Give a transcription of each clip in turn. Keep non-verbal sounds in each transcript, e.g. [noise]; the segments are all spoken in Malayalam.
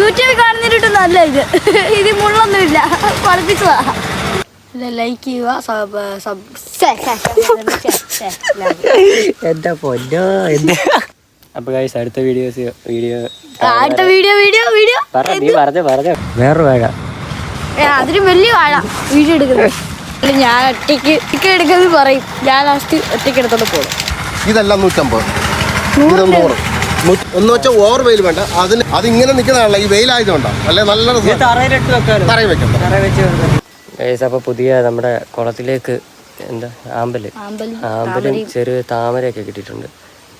യൂട്യൂബിൽ കാണുന്നിട്ട് നല്ല ഇത്. ഇത് മുള്ളൊന്നുമില്ല. പഠിപ്പിച്ചതാ. ലൈക്ക് ചെയ്യുക എന്താ പൊന്നോ എന്താ? അപ്പൊ ഗൈസ് അടുത്ത വീഡിയോസ് വീഡിയോ അടുത്ത വീഡിയോ വീഡിയോ വീഡിയോ പറ നീ പറഞ്ഞ പറഞ്ഞ. വേറൊരു വാഴ. അതിന് വലിയ വാഴ. വീഡിയോ എടുക്കുന്നത്. ഞാൻ ഒറ്റയ്ക്ക് ഒറ്റയ്ക്ക് എടുക്കുന്നത് പറയും. ഞാൻ ലാസ്റ്റ് ഒറ്റയ്ക്ക് എടുത്തോണ്ട് പോകും ഇതെല്ലാം നൂറ്റമ്പത്. നൂറ്? എന്ന് വെച്ചാൽ ഓവർ വെയിൽ വേണ്ട. അതിന് അതിങ്ങനെ നിൽക്കുന്നതാണല്ലോ ഈ വെയിലായതുകൊണ്ടാണ് അല്ലെ? നല്ല തറയിൽ വെക്കണം തറ വെച്ച് ഗൈസ് അപ്പൊ പുതിയ നമ്മുടെ കുളത്തിലേക്ക് എന്താ ആമ്പൽ. ആമ്പലും. ആമ്പലും ചെറിയ താമരയൊക്കെ കിട്ടിയിട്ടുണ്ട്.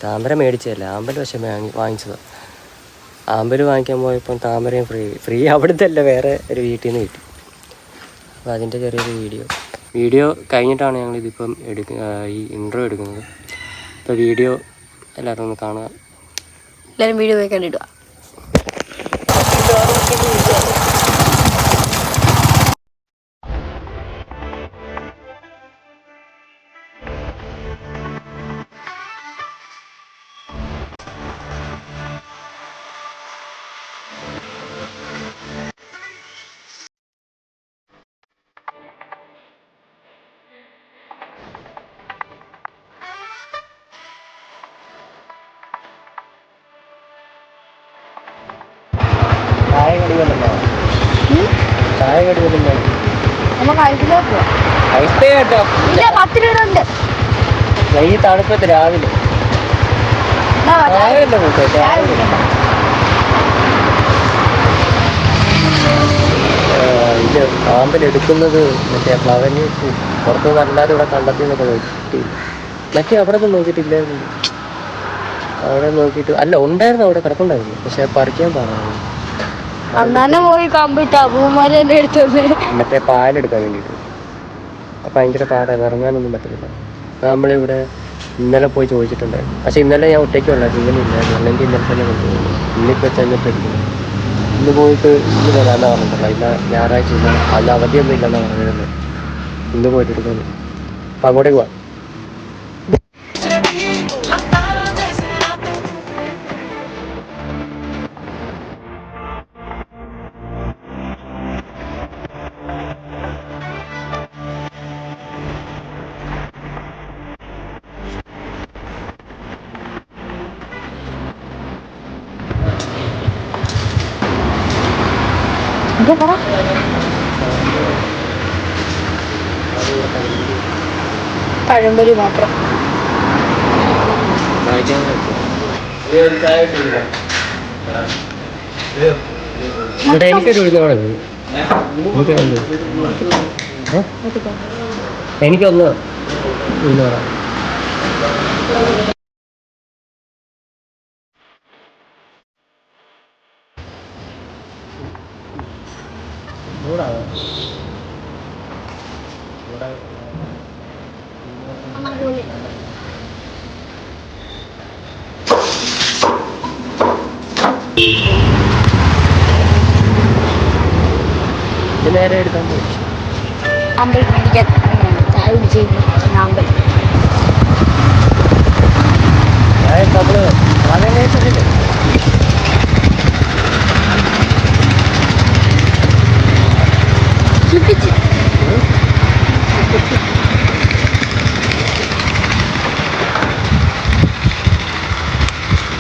താമര മേടിച്ചതല്ല ആമ്പൽ പക്ഷെ വാങ്ങിച്ചത്. വാങ്ങിച്ചതാണ് ആമ്പൽ വാങ്ങിക്കാൻ പോയപ്പോൾ താമരയും ഫ്രീ ഫ്രീ അവിടുത്തെ അല്ല വേറെ ഒരു വീട്ടിൽ നിന്ന് കിട്ടി. അപ്പോൾ അതിന്റെ ചെറിയൊരു വീഡിയോ. വീഡിയോ കഴിഞ്ഞിട്ടാണ് ഞങ്ങൾ ഇതിപ്പം എടുക്ക ഈ ഇൻട്രോ എടുക്കുന്നത്. അപ്പോൾ വീഡിയോ എല്ലാവരും ഒന്ന് കാണുക. എല്ലാവരും വീഡിയോ പോയി കണ്ടിടുക. ചായ കടി വല്ലതും നമുക്ക് ഐസിലോ പോവാം ഐസ് കേട്ടോ. ഇല്ല പത്ത് രൂപ ഉണ്ട് ഈ തണുപ്പത്ത് രാവിലെ. കൂട്ടോ ഇത് ആമ്പൽ എടുക്കുന്നത് മറ്റേ പവനി പുറത്ത് അല്ലാതെ ഇവിടെ കണ്ടെത്തി എന്നൊക്കെ നോക്കി മറ്റേ അവിടെ ഒന്നും നോക്കിയിട്ടില്ലായിരുന്നു. അവിടെ നോക്കിയിട്ട് അല്ല ഉണ്ടായിരുന്നു അവിടെ കിടപ്പുണ്ടായിരുന്നു. പക്ഷെ പറിക്കാൻ പാടായിരുന്നു അന്നാനെ പോയി കമ്പിട്ട് അബൂമാരെ എടുത്തത്. മറ്റേ പാലെടുക്കാൻ വേണ്ടിട്ട് ഭയങ്കര പാടാണ് ഇറങ്ങാനൊന്നും പറ്റില്ല നമ്മളിവിടെ ഇന്നലെ പോയി ചോദിച്ചിട്ടുണ്ട്. പക്ഷെ ഇന്നലെ ഞാൻ ഒറ്റയ്ക്ക് ഉള്ളായിരുന്നു ഇന്നലെ ഇല്ലായിരുന്നു. അല്ലെങ്കിൽ ഇന്നലെ തന്നെ കൊണ്ടുപോകുന്നു ഇന്നിപ്പോ ചെന്നിട്ട് എടുക്കുന്നു ഇന്ന് പോയിട്ട് ഇന്ന് വരാന്ന പറഞ്ഞിട്ടുള്ള ഇല്ല ഞായറാഴ്ച ഇല്ല അല്ല അവധിയൊന്നും ഇല്ലെന്നാണ് പറഞ്ഞിരുന്നത്. ഇന്ന് പോയിട്ട് എടുക്കുന്നു അപ്പം അങ്ങോട്ടേക്ക് പോവാം പഴംപൊരി മാത്രം ഇവിടെ എനിക്കൊരു ഉഴുന്ന വട മതി. എനിക്കൊന്ന്. ഏ? എനിക്കൊന്ന് ഉഴുന്ന വട ചൂടാണ്. ഇത് നേരെ എടുക്കാൻ പോയി മേടിക്കാൻ ചായ കുടിച്ച് അമ്പൽ നമ്മൾ ചുറ്റിച്ച്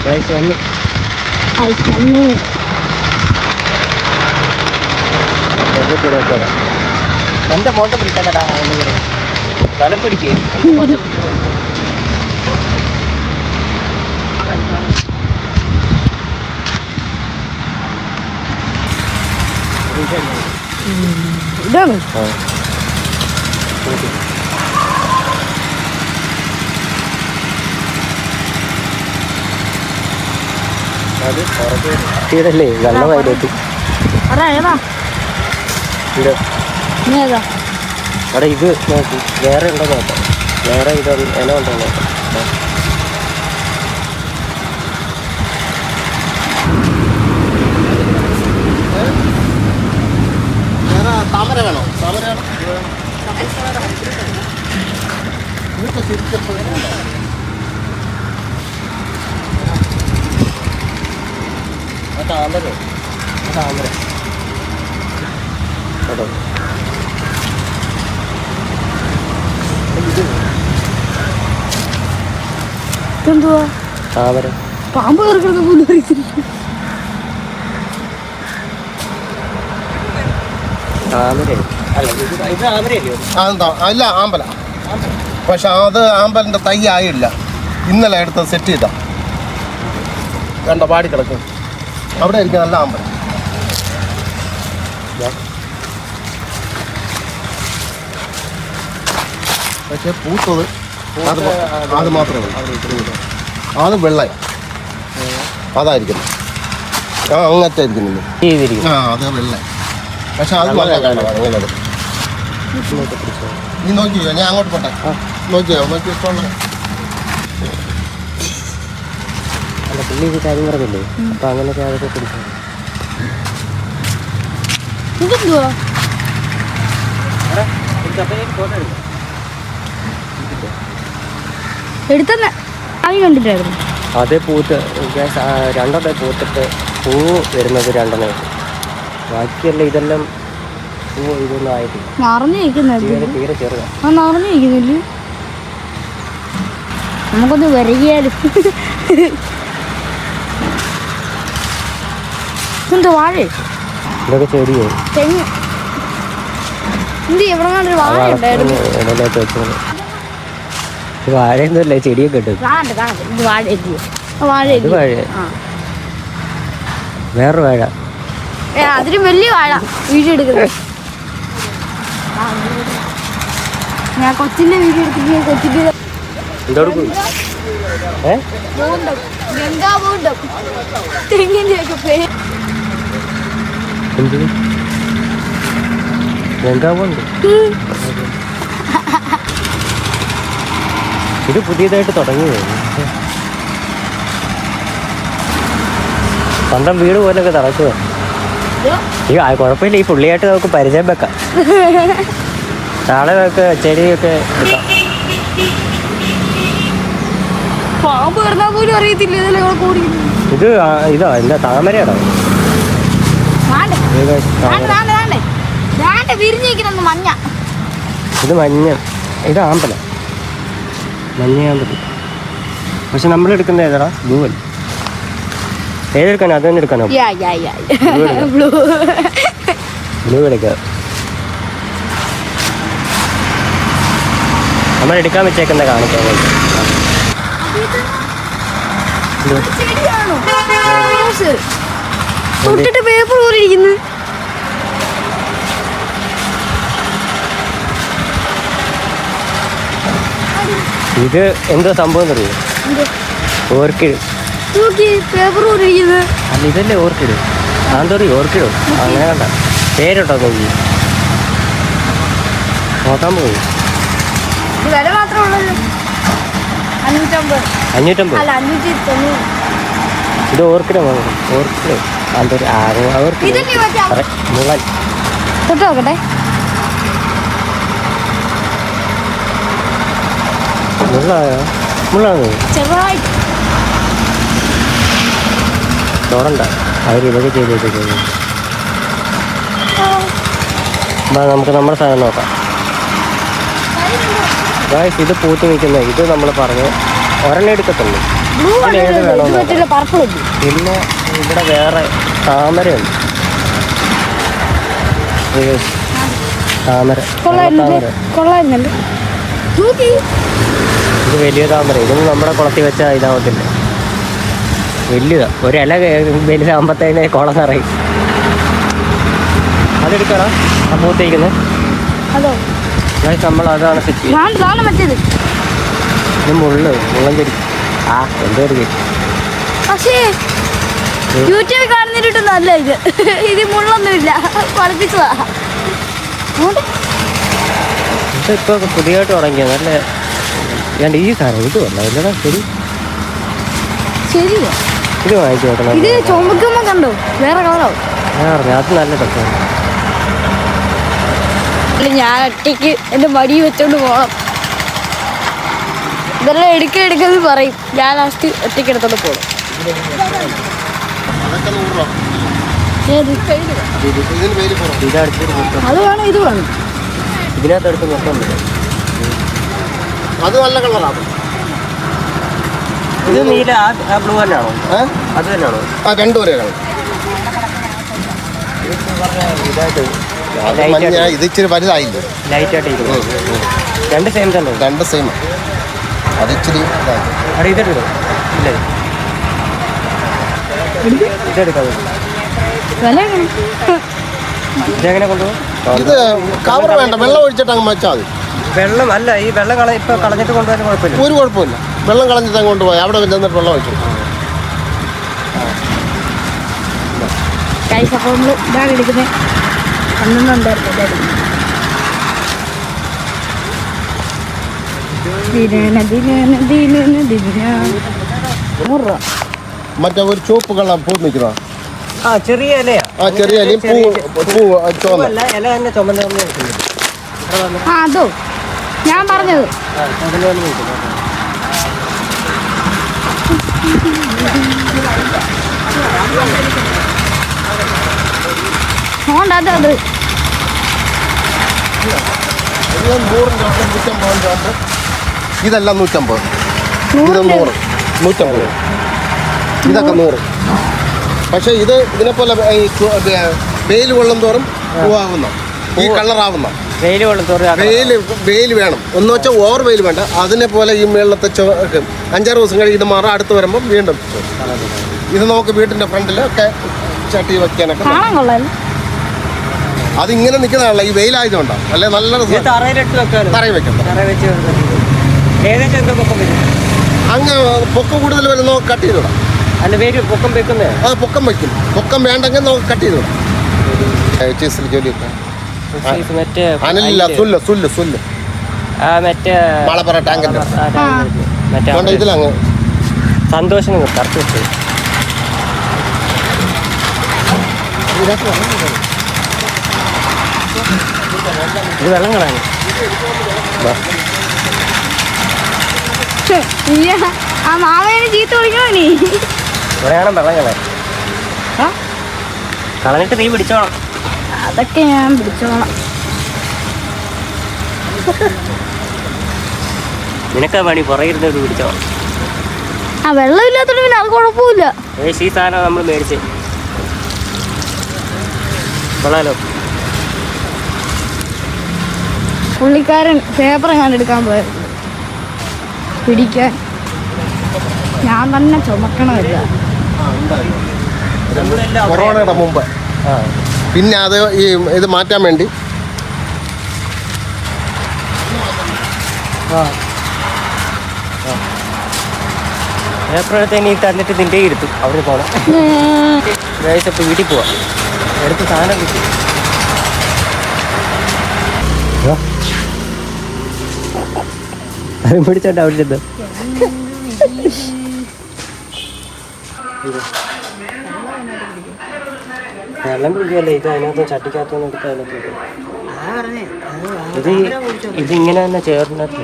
വയസ്സ് വന്നു. ഐസ് എന്റെ ഫോട്ടോ പിടിക്കണ്ടടാ തലപ്പിടിക്കേ ഇതല്ലേ വെള്ളമായിട്ട് അതാ ഏതാ? ഇത്. നീ ഏതാ? അവിടെ ഇത് നോക്കി. വേറെ ഉണ്ടോ നോക്കാം. വേറെ ഇത് ഇല ഉണ്ടോ നോക്കാം ആ. വേറെ താമര വേണോ താമര വേണോ ആ താമര. താമര കേട്ടോ താമര പാമ്പ് കറക്കുന്നത് പോലും അറിയത്തില്ല. താമര അല്ല ഇത് അല്ല ആമ്പല. പക്ഷെ അത് ആമ്പലിന്റെ തൈ ആയില്ല. ഇന്നലെ എടുത്ത് സെറ്റ് ചെയ്ത. കണ്ട പാടി കിടക്കും അവിടെ ആയിരിക്കും നല്ല ആമ്പൽ. പക്ഷെ പൂത്തത് അത് മാത്രമേ അത് വെള്ള അതായിരിക്കും ആ അങ്ങനത്തെ ആയിരിക്കും ആ അത് വെള്ള പക്ഷെ അത് അങ്ങനെ നീ നോക്കിയോ ഞാൻ അങ്ങോട്ട് പോട്ടെ. നോക്കിയോ അല്ല പുള്ളി ഇത് കാര്യം പറഞ്ഞില്ലേ? അപ്പൊ അങ്ങനെയൊക്കെ അതൊക്കെ പിടിച്ചു ഇതെന്തുവാ? എടുത്തന്നെ. ആദ്യം കണ്ടിട്ടായിരുന്നു. അത് പൂത്ത് ഗ്യാസ് രണ്ടെണ്ണം പൂത്തിട്ട് പൂ വരുന്നത് രണ്ടെണ്ണേ ബാക്കിയല്ല ഇതെല്ലാം പൂ ഇതൊന്നും ആയിട്ടില്ല. തീരെ ചെറുതാണ് നമുക്കൊന്ന് വരികയാലും എന്തോ വാഴ ഇതൊക്കെ ചെടിയായി തെങ്ങ്. എന്ത് എവിടെ ഒരു വാഴ ഉണ്ടായിരുന്നു. ഇടയിലേക്ക് വെച്ചത് വാഴയൊന്നുമല്ല ചെടിയൊക്കെ ഇട്ടത് കാണണ്ട കാണണ്ട. ഇത് വാഴ അല്ലയോ ആ വാഴ വാഴ. ആ. വേറൊരു വാഴ. അതിലും വലിയ വാഴ. വീഡിയോ എടുക്കുന്നത് [laughs] ഞാൻ കൊച്ചിന്റെ വീഡിയോ എടുത്തിട്ട് കൊച്ചിന്റെ ഏ? എന്ത്? ഗംഗാവുണ്ട്? ഇത് പുതിയതായിട്ട് തുടങ്ങിയത്. സ്വന്തം വീട് പോലൊക്കെ നടക്കുക ഈ കുഴപ്പമില്ല ഈ പുള്ളിയായിട്ട് നമുക്ക് പരിചയം വെക്കാം. [laughs] നാളെ നമുക്ക് ചെടിയൊക്കെ എടുക്കാം. പാമ്പ് കിടന്നാ പോലും അറിയത്തില്ല. ഇതിലെ കൂടി ഇത് ഇതാ എന്താ താമരയാണോ വിരിഞ്ഞിരിക്കുന്ന മഞ്ഞ. ഇത് മഞ്ഞ. ഇത് ആമ്പല. മഞ്ഞ ആമ്പലം പക്ഷെ നമ്മൾ എടുക്കുന്ന ഏതാടാ? ബ്ലൂ അല്ല? ഏതെടുക്കാനോ? അത് തന്നെ എടുക്കാനോ? Blue blue. എടുക്കാം. നമ്മൾ എടുക്കാൻ വെച്ചേക്കുന്ന കാണിക്കാൻ വേണ്ടി. ഇത് തൊട്ടിട്ട് പേപ്പർ പോലെ ഇരിക്കുന്നു. ഇത് എന്തോ സംഭവം എന്നറിയോ? ഓർക്കിഡ്. പേപ്പർ പോലെ അല്ല ഇതല്ലേ ഓർക്കിഡ്? ആന്തോറി ഓർക്കിഡോ? അങ്ങനെ കണ്ട പേരുണ്ടോ നോക്കി? നോക്കാൻ പോകും ഇത് വില മാത്രമേ ഉള്ളല്ലോ അഞ്ഞൂറ്റമ്പത്. അഞ്ഞൂറ്റമ്പത്? അല്ല അഞ്ഞൂറ്റി തൊണ്ണൂറ് ഇത് ഓർക്കിഡ് വാങ്ങണം ഓർക്കിഡ്. ആ ഓർക്കിഡ്. മുളൻ തൊട്ട് നോക്കട്ടെ. മുള്ളായോ മുള്ളാണ് ചെറുതായിട്ട് തൊടണ്ട. അവർ ഇതൊക്കെ ചെയ്ത് നമുക്ക് നമ്മുടെ സാധനം നോക്കാം. ഗായ്സ് ഇത് പൂത്ത് നിൽക്കുന്ന ഇത് നമ്മൾ പറഞ്ഞു ഒരെണ്ണം എടുക്കത്തുള്ളൂ. ഏത് വേണമെന്ന് പിന്നെ ഇവിടെ വേറെ താമരയുണ്ട്. ഇത് താമര ഇത് വലിയ താമര ഇതൊന്നും നമ്മുടെ കുളത്തിൽ വെച്ചാൽ ഇതാവത്തില്ല. വലിയതാ ഒരു ഇല വലുതാകുമ്പത്തേനെ കുളം നിറയും. അതെടുക്കണം? പൂത്തേക്കുന്നത് അതോ? നമ്മൾ അതാണ് സെറ്റ് മറ്റേത്. ഇത് മുള്ള് ആ എന്തോ ഒരു ചെടി. പക്ഷേ യൂട്യൂബിൽ കാണുന്നിട്ടൊന്നല്ല ഇത്. മുള്ളൊന്നുമില്ല. പുതിയതായിട്ട് തുടങ്ങിയത്. നല്ല ഞാൻ ഈ സാധനം ഇത് വല്ല ഇല്ലടാ ശരി. ശരിയോ. ഇത് വാങ്ങിച്ചു നോക്കണം ഇത് ചുമക്കുമ്പോ കണ്ടോ? വേറെ കളറോ ഞാൻ പറഞ്ഞു അത് നല്ല രസമാണ്. ഞാൻ ഒറ്റയ്ക്ക് എന്റെ മടി വെച്ചോണ്ട് പോകണം ഇതെല്ലാം എടുക്ക എടുക്കെന്ന് പറയും. ഞാൻ ലാസ്റ്റ് ഒറ്റയ്ക്ക് എടുത്തോണ്ട് മൊത്തം അത് വേണം ഇത് വേണം. ഇതിനകത്ത് അടുത്ത് മൊത്തം അത് നല്ല കളറാണ് ഇത് നീല ആ ബ്ലൂ തന്നെയാണോ? അത് തന്നെയാണോ? ആ രണ്ടു ഒരേ കളർ ഇതായിട്ട് അത് മഞ്ഞ ഇത് ഇച്ചിരി വലുതായില്ലേ? ലൈറ്റ് ആയിട്ട് ഇരിക്കുന്നു രണ്ട് സെയിം തന്നെ. രണ്ട് സെയിം അത് ഇച്ചിരി ഇതായി. അവിടെ ഇതെടുക്കോ ഇല്ല? ഇതെടുക്കാം ഇതെങ്ങനെ കൊണ്ടുപോകും? ഇത് കവർ വേണ്ട വെള്ളം ഒഴിച്ചിട്ട് അങ്ങ് വെച്ചാൽ മതി. വെള്ളം അല്ല ഈ വെള്ളം കള ഇപ്പൊ കളഞ്ഞിട്ട് കൊണ്ടുപോയാൽ കുഴപ്പമില്ല. ഒരു കുഴപ്പമില്ല. വെള്ളം കളഞ്ഞിട്ട് അങ്ങ് കൊണ്ടുപോയി അവിടെ ചെന്നിട്ട് വെള്ളം ഒഴിച്ചു കൈ നമ്മൾ ഇതാണ് എടുക്കുന്നത് പന്ത്രണ്ടുണ്ടായിരുന്നു ദിനന ദിനന ദിനന ദിന നൂറ് രൂപ മറ്റേ ഒരു ചുവപ്പ് കളർ പൂ നിൽക്കുന്ന ആ ചെറിയ ഇലയാ. ആ ചെറിയ ഇലയും പൂ പൂ ചുവന്ന. ഇല തന്നെ ചുമന്ന അതോ. ഞാൻ പറഞ്ഞത്. ചുമന്ന അതുകൊണ്ട് അത്. അത് ഇത് നൂറിന്റെ ഉണ്ട് നൂറ്റമ്പതിന്റെ ഉണ്ട് ഇതെല്ലാം നൂറ്റമ്പത്. ഇത് നൂറ്. നൂറ്റമ്പത്. ഇതൊക്കെ നൂറ്. പക്ഷേ ഇത് ഇതിനെ പോലെ വെയിൽ കൊള്ളും തോറും പൂവാകുന്ന ഈ കളറാവുന്ന. വെയിൽ വെള്ളം തോറും വെയിൽ വെയിൽ വേണം. എന്ന് വെച്ചാൽ ഓവർ വെയിൽ വേണ്ട. അതിനെ പോലെ ഈ മേളത്തെ ചോക്ക് അഞ്ചാറ് ദിവസം കഴിഞ്ഞ് ഇത് മാറാം. അടുത്ത് വരുമ്പം വീണ്ടും ഇത് നമുക്ക് വീട്ടിന്റെ ഫ്രണ്ടിലൊക്കെ ചട്ടി വയ്ക്കാനൊക്കെ അതിങ്ങനെ നിൽക്കുന്നതാണല്ലോ ഈ വെയിലായതുകൊണ്ടാണ് അല്ലെ? നല്ല തറയിൽ വെക്കണം അങ്ങ് പൊക്കം കൂടുതൽ വരുന്ന കട്ട് ചെയ്തു പൊക്കം വെക്കുന്നേ? അത് പൊക്കം വയ്ക്കും പൊക്കം വേണ്ടെങ്കിൽ നമുക്ക് കട്ട് ചെയ്തു ജോലിയൊക്കെ മറ്റേ അനലില്ല. സുല്ല സുല്ല സുല്ല്. ആ മറ്റേ മലപ്പുറ ടാങ്കിന്റെ ആ, ടാങ്ക് മറ്റേ ഇതിലങ്ങ് സന്തോഷം കറക്റ്റ് വെച്ചു ഇത് വെള്ളം കളയാണ് ആ മാവേനെ ചീത്ത വിളിക്കണോ നീ? ഇവിടെയാണ് വെള്ളം കളയാൻ. കളഞ്ഞിട്ട് നീ പിടിച്ചോണം അതൊക്കെ ഞാൻ പിടിച്ചോളാം. നിനക്കാ പണി പുറകെ ഇരുന്നിട്ട് പിടിച്ചോ. ആ വെള്ളമില്ലാത്തോണ്ട് പിന്നെ അത് കുഴപ്പമില്ല. ഏ ഈ സാധനം നമ്മൾ മേടിച്ച്. കൊള്ളാലോ. പുള്ളിക്കാരൻ പേപ്പർ ഞാൻ എടുക്കാൻ പോയത് പിടിക്കാൻ. ഞാൻ തന്നെ ചുമക്കണമില്ല കൊറോണയുടെ മുമ്പ്. പിന്നെ അത് ഈ ഇത് മാറ്റാൻ വേണ്ടി. ഏപ്രിലത്തെ നീ തന്നിട്ട് നിന്റെ ഇരുത്തും അവിടെ പോകണം ഇപ്പോൾ വീട്ടിൽ പോവാം. എടുത്ത് സാധനം കിട്ടി. അത് പിടിച്ചോണ്ട് അവിടെ ചെന്ന്. വെള്ളം കുടിക്കല്ലേ ഇത് അതിനകത്ത് ചട്ടിക്കകത്തുനിന്ന് എടുത്ത് അതിനകത്ത്. ഇത് ഇതിങ്ങനെ തന്നെ ചേർന്നിട്ട്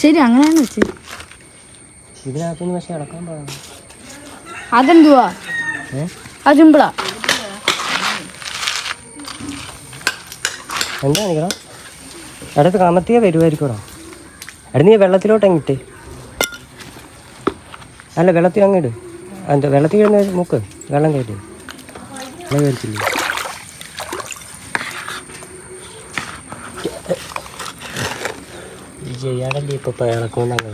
ശരി അങ്ങനെയാണ് വെച്ച്. ഇതിനകത്തുനിന്ന് പക്ഷെ ഇളക്കാൻ പാടില്ല. അതെന്തുവാ? അത് സിമ്പിളാ എന്താ നിൽക്കണം അടുത്ത് കമത്തിയ വരുമായിരിക്കും എടാ നീ വെള്ളത്തിലോട്ട് അങ്ങിട്ട് അല്ല വെള്ളത്തിൽ അങ്ങിട്. എന്താ വെള്ളത്തിൽ കിടന്ന് മുക്ക്. വെള്ളം കയറ്റി. വെള്ളം കയറ്റില്ലേ? ചെയ്യാടല്ലേ ഇപ്പൊ ഇളക്കൊണ്ടങ്ങ്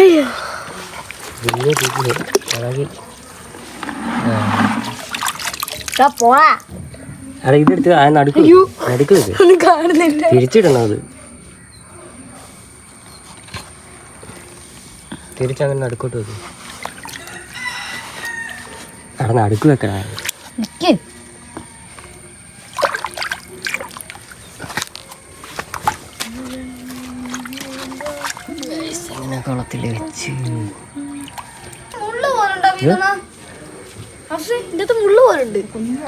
അയ്യോ. വലിയ അല്ല ഇതെടുത്ത് ആ നടുക്ക്. അയ്യോ. നടുക്ക് വെക്ക്. ഒന്നും കാണുന്നില്ല. തിരിച്ചിടണം അത്. തിരിച്ചങ്ങനെ നടുക്കോട്ട് വെക്കും. അവിടെ നടുക്ക് വെക്കണ ഇങ്ങനെ കുളത്തിൽ വെച്ച്. മുള്ളു പോലുണ്ട്.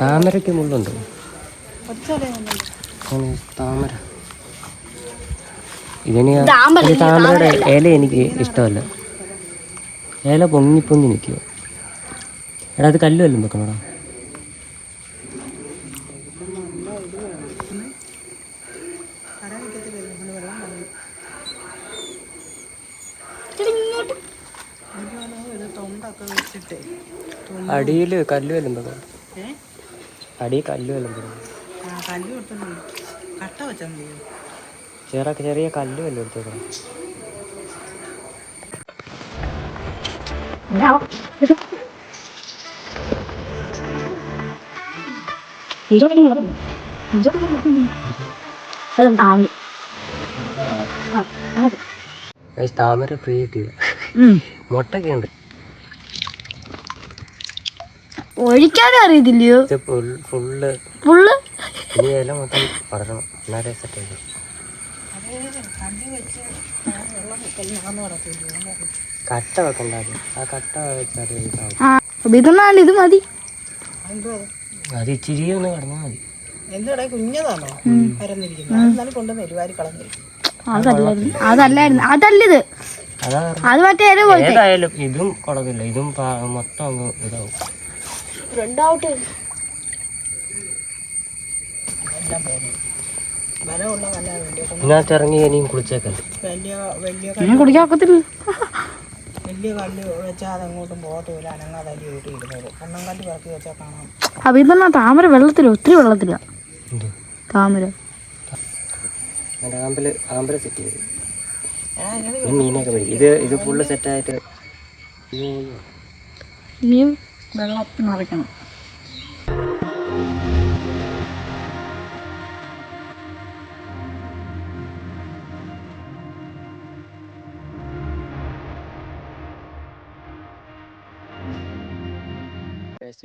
താമരയ്ക്ക് മുള്ളുണ്ടോ. അങ്ങനെ താമര. ഇതിന് ഈ താമരയുടെ ഇല എനിക്ക് ഇഷ്ടമല്ല. ഇല പൊങ്ങി പൊങ്ങി നിൽക്കുക എടാ അത് കല്ല് വല്ലതും വെക്കണോടാ അടിയിൽ കല്ല് വല്ലതും അടി അടിയിൽ കല്ല് വല്ലതും ചെറിയ ചെറിയ കല്ല് വല്ലതും ഗൈസ്, താമര. ഫ്രീ കിട്ടിയില്ല. മുട്ടൊക്കെ ഉണ്ട്. ഒഴിക്കാനും അറിയത്തില്ലയോ? ഇത് ഫുൾ- ഫുള്ള്. ഫുള്ള്? ഇനി ഇല മൊത്തം പടരണം എന്നാലേ സെറ്റ് ആയി കട്ട വെക്കണ്ട ആദ്യം. ആ കട്ട വെച്ചാൽ ഇതാവും ആ അപ്പൊ ഇതൊന്നാണ് ഇത് മതി. അത് ഇച്ചിരി ഒന്ന് കടന്നാൽ മതി. എന്തുടെ കുഞ്ഞതാണോ? പരന്നിരിക്കുന്നത് എന്നാലും കൊണ്ടുവന്ന് എരുവാരി കളഞ്ഞിരിക്കും അതല്ലായിരുന്നു. അതല്ലായിരുന്നു. അതല്ലിത്. അതാ അത് മറ്റേ ഏതായാലും ഇതും ഇതും പാ- മൊത്തം അങ്ങ് ഇതാവും. ഇതിനകത്ത് ഇറങ്ങി ഇനിയും കുളിച്ചേക്കല്ലേ. വലിയ വലിയ ഞാൻ ഒക്കത്തില്ല വലിയ കല്ല് വെച്ചാൽ അതങ്ങോട്ടും പോകത്തില്ല അനങ്ങാതെ അരി കൂട്ടി ഇടുന്നത്. കണ്ണം കല്ല് പറക്കി വെച്ചാൽ കാണാം. അപ്പൊ ഇതെന്നാ താമര വെള്ളത്തില? ഒത്തിരി വെള്ളത്തില? താമര. മറ്റേ ആമ്പൽ ആമ്പൽ സെറ്റ് ചെയ്ത് മീനൊക്കെ പിടിക്കും ഇത് ഇത് ഫുള്ള് സെറ്റായിട്ട് ഇനിയും വെള്ളം നിറയ്ക്കണം.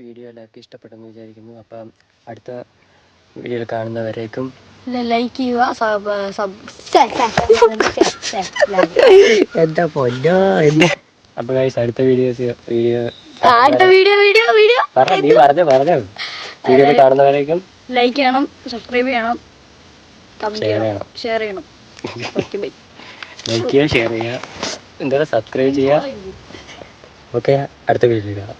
വീഡിയോ എല്ലാവർക്കും ഇഷ്ടപ്പെട്ടെന്ന് വിചാരിക്കുന്നു. അപ്പം അടുത്ത വീഡിയോയിൽ കാണുന്നവരേക്കും ലൈക്ക് ചെയ്യുക സബ് സബ് [laughs] എന്താ പൊന്നോ എന്താ അപ്പൊ അടുത്ത videos video video video video. നീ പറഞ്ഞ പറഞ്ഞോ. വീഡിയോയിൽ കാണുന്നവരേക്കും ലൈക്ക് ചെയ്യണം സബ്സ്ക്രൈബ് ചെയ്യണം ഷെയർ ചെയ്യണം ലൈക്ക് ചെയ്യുക ഷെയർ ചെയ്യുക. എന്താ സബ്സ്ക്രൈബ് ചെയ്യുക? ഓക്കെ അടുത്ത വീഡിയോ കാണാം.